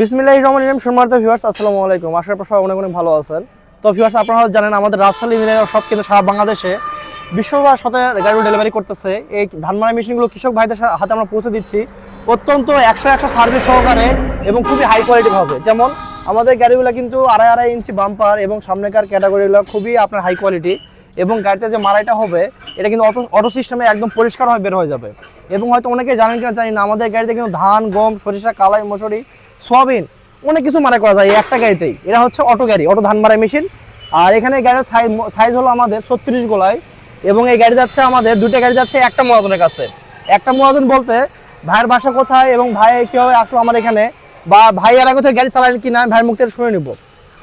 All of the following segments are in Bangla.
বিসমিল্লাহ রহমান রহিম, সম্মানিত ভিউয়ার্স আসসালামু আলাইকুম। আশা করি সবাই অনেক অনেক ভালো আছেন। তো ভিউয়ার্স আপনারা জানেন, আমাদের রাজশাহী মিলের সব কিন্তু সারা বাংলাদেশে বিশ্ববার সাথে গাড়ি ডেলিভারি করতেছে। এই ধান মারা মেশিনগুলো কৃষক ভাইদের হাতে আমরা পৌঁছে দিচ্ছি। অত্যন্ত একশো একশো সার্ভিস সহকারে এবং খুবই হাই কোয়ালিটি হবে যেমন আমাদের গাড়িগুলো কিন্তু আড়াই আড়াই ইঞ্চি বাম্পার এবং সামনেকার ক্যাটাগরিগুলো খুবই আপনার হাই কোয়ালিটি এবং গাড়িতে যে মারাইটা হবে, এটা কিন্তু অটো অটো সিস্টেমে একদম পরিষ্কার হয়ে বের হয়ে যাবে। এবং হয়তো অনেকে জানেন কিনা জানি না, আমাদের গাড়িতে কিন্তু ধান, গম, সরিষা, কালাই, মসুরি, সোয়াবিন অনেক কিছু মারাই করা যায় এই একটা গাড়িতেই। এটা হচ্ছে অটো গাড়ি, অটো ধান মারাই মেশিন। আর এখানে গাড়ির সাইজ সাইজ হলো আমাদের ছত্রিশ গোলায় এবং এই গাড়ি যাচ্ছে আমাদের দুইটা গাড়ি যাচ্ছে একটা মহাজনের কাছে। একটা মহাজন বলতে, ভাইয়ের বাসা কোথায় এবং ভাই কীভাবে আসলো আমার এখানে? বা ভাই আর কোথায় গাড়ি চালায় কিনা? ভাইয়ের মুখ থেকে শুনে নিব।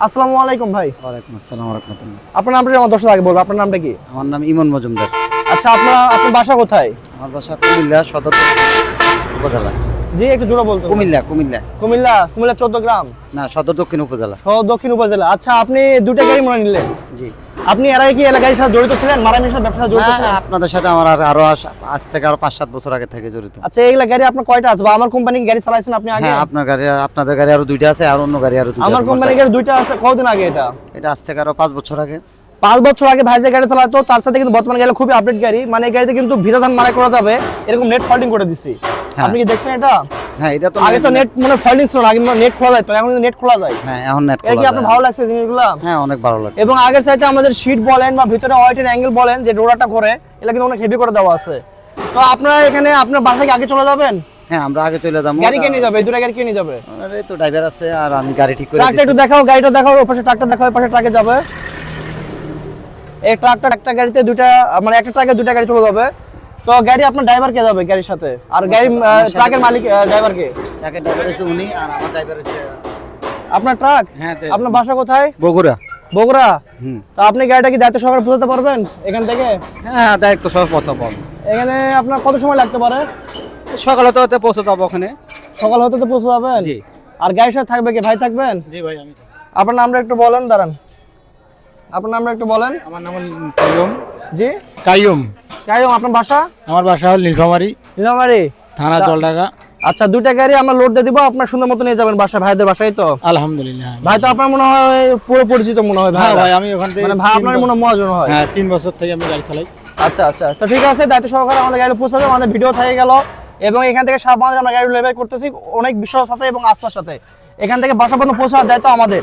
আসসালামু আলাইকুম ভাই। ওয়ালাইকুম আসসালাম রহমতুল্লাহ আপনার নামটা আমার দর্শক আগে বলব আপনার নামটা কি? আমার নাম ইমন মজুমদার। আচ্ছা আপনার আপনার বাসা কোথায়? আমার বাসা কুমিল্লা সদর উপজেলা। জি একটু জোরে বলতে। কুমিল্লা কুমিল্লা। কুমিল্লা কুমিল্লা চোদ্দ গ্রাম? না সদর দক্ষিণ উপজেলা। সহ দক্ষিণ উপজেলা। আচ্ছা আপনি দুটা গাড়ি মনে নিলেন? জি। আপনি এর আগে কি এলাকার সাথে জড়িত ছিলেন? মারামির সাথে ব্যবসা জড়িত ছিলেন? আপনাদের সাথে আমার আর- আরও আজ থেকে আরও পাঁচ সাত বছর আগে থেকে জড়িত। আচ্ছা এইগুলা গাড়ি আপনার কয়টা আছে? বা আমার কোম্পানি গাড়ি চালাইছেন আপনি আগে? হ্যাঁ আপনার গাড়ি আপনাদের গাড়ি আরও দুইটা আছে আর অন্য গাড়ি আরও দুইটা আমার। কোম্পানি গাড়ি দুইটা আছে। কতদিন আগে এটা? এটা আজ থেকে আরও পাঁচ বছর আগে। পাঁচ বছর আগে ভাই যে গাড়ি চালাতো তার সাথে কিন্তু বর্তমানে গেলে খুবই আপডেট গাড়ি। মানে এই গাড়িতে কিন্তু ভিড়া ধান মারাই করা যাবে। এরকম নেট ফল্ডিং করে দিছি। আপনি কি দেখছেন এটা? হ্যাঁ এটা তো আগে তো নেট মনে ফল্ডিং ছিল আগে নেট খোলা যায় তো এখন নেট খোলা যায়। হ্যাঁ এখন নেট এর কি আপনার ভালো লাগছে জিনিসগুলো? হ্যাঁ অনেক ভালো লাগছে। এবং আগের সাইডে আমাদের শীট বলেন বা ভিতরে হোয়াইটের অ্যাঙ্গেল বলেন যে রোডাটা করে এটা কিন্তু অনেক হেভি করে দেওয়া আছে। তো আপনারা এখানে আপনার বাসা থেকে আগে চলে যাবেন? হ্যাঁ আমরা আগে চলে যাব। গাড়ি কে নিয়ে যাবে? দুটা গাড়ি কে নিয়ে যাবে? আরে তো ড্রাইভার আছে আর আমি গাড়ি ঠিক করে ট্রাকটা একটু দেখাও গাড়িটা দেখাও ওই পাশে ট্রাকটা দেখাও ওই পাশে ট্রাকে যাবে। এই ট্রাকটা একটা গাড়িতে দুইটা মানে একটা ট্রাকে দুইটা গাড়ি চলে যাবে। তো গাড়ি আপনার ড্রাইভার কে যাবে গাড়ির সাথে? আর গাড়ি ট্রাকের মালিক ড্রাইভার কে? তাকে ড্রাইভার আছে উনি আর আমার ড্রাইভার আছে আপনার ট্রাক হ্যাঁ। আপনার বাসা কোথায়? বগুড়া। বগুড়া? হুম। তো আপনি গাড়িটা কি দায়িত্ব সহকারে পৌঁছাতে পারবেন এখান থেকে? হ্যাঁ দায়িত্ব সব পৌঁছা পাবো এখানে আপনার কত সময় লাগতে পারে? সকাল হতে হতে পৌঁছে যাব ওখানে। সকাল হতে তো পৌঁছে যাবেন জি। আর গাড়ির সাথে থাকবে কি? ভাই থাকবেন? জি ভাই আমি আপনার নামটা একটু বলেন দাঁড়ান। আপনার নামটা একটু বলেন। আমার নাম কাইয়ুম জি? কাইয়ুম। কাই আপনার বাসা? আমার বাসা হল নীলফামারি নীলামারি থানা জলডাকা আচ্ছা দুইটা গাড়ি আমরা লোড দিয়ে দিব আপনার সুন্দর মতো নিয়ে যাবেন বাসা ভাইদের বাসায় তো? আলহামদুলিল্লাহ। ভাই তো আপনার মনে হয় পুরো পরিচিত মনে হয় ভাই হ্যাঁ ভাই আমি ওখান থেকে মানে ভাই আপনার তিন মনে মহাজন হয়। হ্যাঁ তিন বছর থেকে আমি গাড়ি চালাই। আচ্ছা আচ্ছা তো ঠিক আছে দায়িত্ব সহকারে আমাদের গাড়ি পৌঁছাবে আমাদের ভিডিও থেকে গেল। এবং এখান থেকে সারা বাংলাদেশে আমরা গাড়ি করতেছি অনেক বিশ্বাসের সাথে এবং আস্থার সাথে। এখান থেকে বাসা পর্যন্ত পৌঁছার দায়িত্ব আমাদের।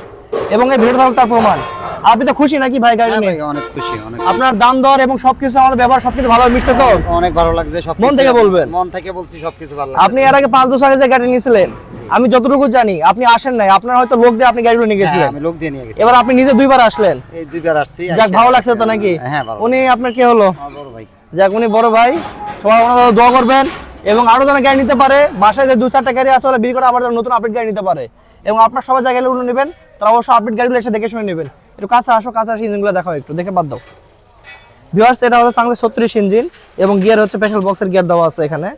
এবং এই ভিডিও তার প্রমাণ। আপনি তো খুশি নাকি ভাই গাড়ি হ্যাঁ নিয়ে? অনেক খুশি অনেক আপনার দাম দর এবং সবকিছু আমাদের ব্যবহার সবকিছু ভালো মিশছে তো? অনেক ভালো লাগছে সব মন থেকে বলবেন। মন থেকে বলছি সবকিছু ভালো আপনি এর আগে পাঁচ বছর আগে যে গাড়ি নিয়েছিলেন আমি যতটুকু জানি আপনি আসেন নাই আপনার হয়তো লোক দিয়ে আপনি গাড়িগুলো নিয়ে হ্যাঁ, গেছিলেন। আমি লোক দিয়ে নিয়ে গেছি এবার আপনি নিজে দুইবার আসলেন। এই দুইবার আসছি যাক ভালো লাগছে তো নাকি? হ্যাঁ ভালো উনি আপনার কি হলো? বড় ভাই। যাক উনি বড় ভাই। সবাই ওনাদের দোয়া করবেন এবং আরও যেন গাড়ি নিতে পারে বাসায় যে দু চারটা গাড়ি আছে ওরা বিক্রি করে আবার নতুন আপডেট গাড়ি নিতে পারে। এবং আপনার সবাই জায়গায় গাড়িগুলো নেবেন তারা অবশ্যই আপডেট গাড়িগুলো এসে দেখে শুনে নেবেন। একটু কাছে আসো, কাছে আসে ইঞ্জিনগুলো দেখাও একটু, দেখে বাদ দাও। ভিউয়ার্স এটা হচ্ছে চাংলি ছত্রিশ ইঞ্জিন এবং গিয়ার হচ্ছে স্পেশাল বক্সের গিয়ার দেওয়া আছে এখানে।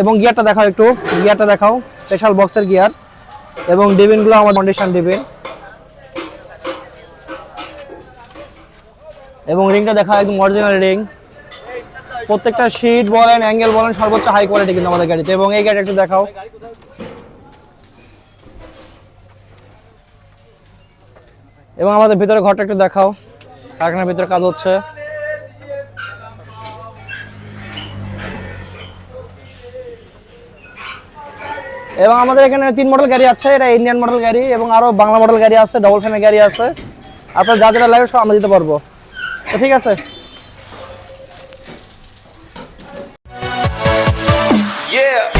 এবং গিয়ারটা দেখাও একটু গিয়ারটা দেখাও স্পেশাল বক্সের গিয়ার এবং ডিবিনগুলো আমার কন্ডিশন ডিবিন এবং রিংটা দেখা একদম অরিজিনাল রিং প্রত্যেকটা সিট বলেন অ্যাঙ্গেল বলেন, সর্বোচ্চ হাই কোয়ালিটি কিন্তু আমাদের গাড়িতে। এবং এই গাড়ি একটু দেখাও। এবং আমাদের ভিতরে ঘরটা একটু দেখাও। কারখানার ভিতরে কাজ হচ্ছে। এবং আমাদের এখানে তিন মডেল গাড়ি আছে, এটা ইন্ডিয়ান মডেল গাড়ি এবং আরও বাংলা মডেল গাড়ি আছে ডবল ফ্যানের গাড়ি আছে। আপনার যা যেটা লাগে সব আমরা দিতে পারব। তো ঠিক আছে? Yeah!